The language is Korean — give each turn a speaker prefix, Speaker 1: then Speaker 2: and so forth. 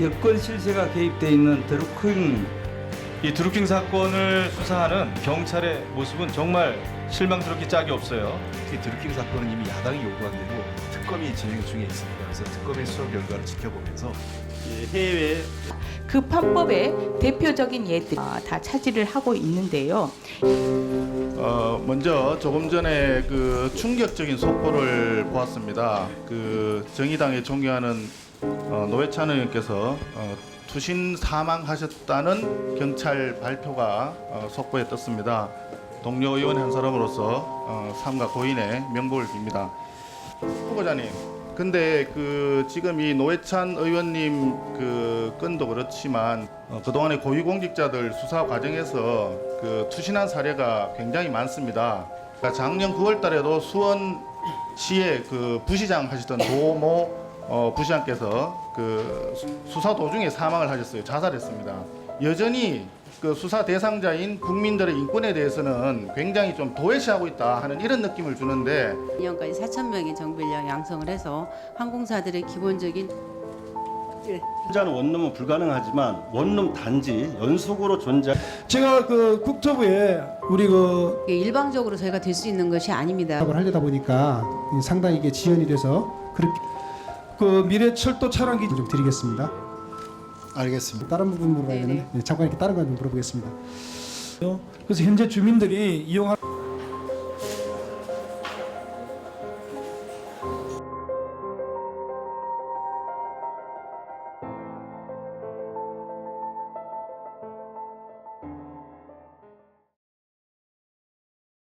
Speaker 1: 여권 실세가 개입돼 있는 드루킹
Speaker 2: 이 드루킹 사건을 수사하는 경찰의 모습은 정말 실망스럽게 짝이 없어요.
Speaker 3: 특히 드루킹 사건은 이미 야당이 요구한 대로 특검이 진행 중에 있습니다. 그래서 특검의 수사 결과를 지켜보면서
Speaker 1: 해외
Speaker 4: 그 판법의 대표적인 예들 아, 다 차지를 하고 있는데요.
Speaker 5: 어, 먼저 조금 전에 그 충격적인 속보를 보았습니다. 그 정의당에 존경하는 어, 노회찬 의원께서 어, 투신 사망하셨다는 경찰 발표가 어, 속보에 떴습니다. 동료 의원 한 사람으로서 어, 삼가 고인의 명복을 빕니다. 후보자님, 근데 그 지금 이 노회찬 의원님 그 건도 그렇지만 어, 그동안의 고위공직자들 수사 과정에서 그 투신한 사례가 굉장히 많습니다. 그러니까 작년 9월달에도 수원시의 그 부시장 하시던 도모 어, 부시장께서 그 수- 수사 도중에 사망을 하셨어요. 자살했습니다. 여전히 그 수사 대상자인 국민들의 인권에 대해서는 굉장히 좀 도외시하고 있다 하는 이런 느낌을 주는데
Speaker 6: 2년까지 4천 명의 정비인력 양성을 해서 항공사들의 기본적인
Speaker 7: 혼자는 원룸은 불가능하지만 원룸 단지 연속으로 존재.
Speaker 8: 제가 그 국토부에 우리 그
Speaker 6: 일방적으로 저희가 될 수 있는 것이 아닙니다.
Speaker 8: 사업을 하려다 보니까 상당히 이게 지연이 돼서 그렇게 그 미래 철도 차량 기준 좀 드리겠습니다.
Speaker 9: 알겠습니다.
Speaker 8: 다른 부분 물어봐야. 되는데 네, 잠깐 이렇게 다른 거 좀 물어보겠습니다. 그래서 현재 주민들이 이용하